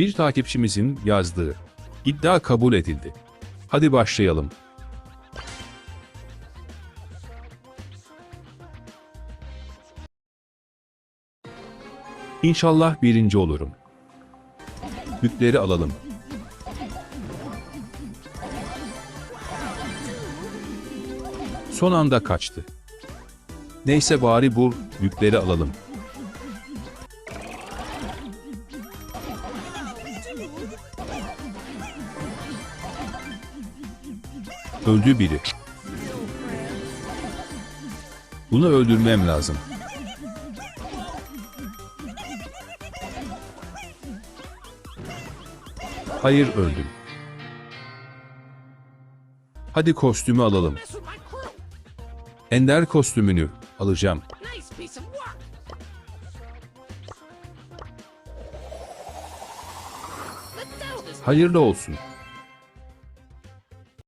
Bir takipçimizin yazdığı. İddia kabul edildi. Hadi başlayalım. İnşallah birinci olurum. Yükleri alalım. Son anda kaçtı. Neyse bari bu yükleri alalım. Öldü biri. Bunu öldürmem lazım. Hayır öldüm. Hadi kostümü alalım. Ender kostümünü alacağım. Hayırlı olsun.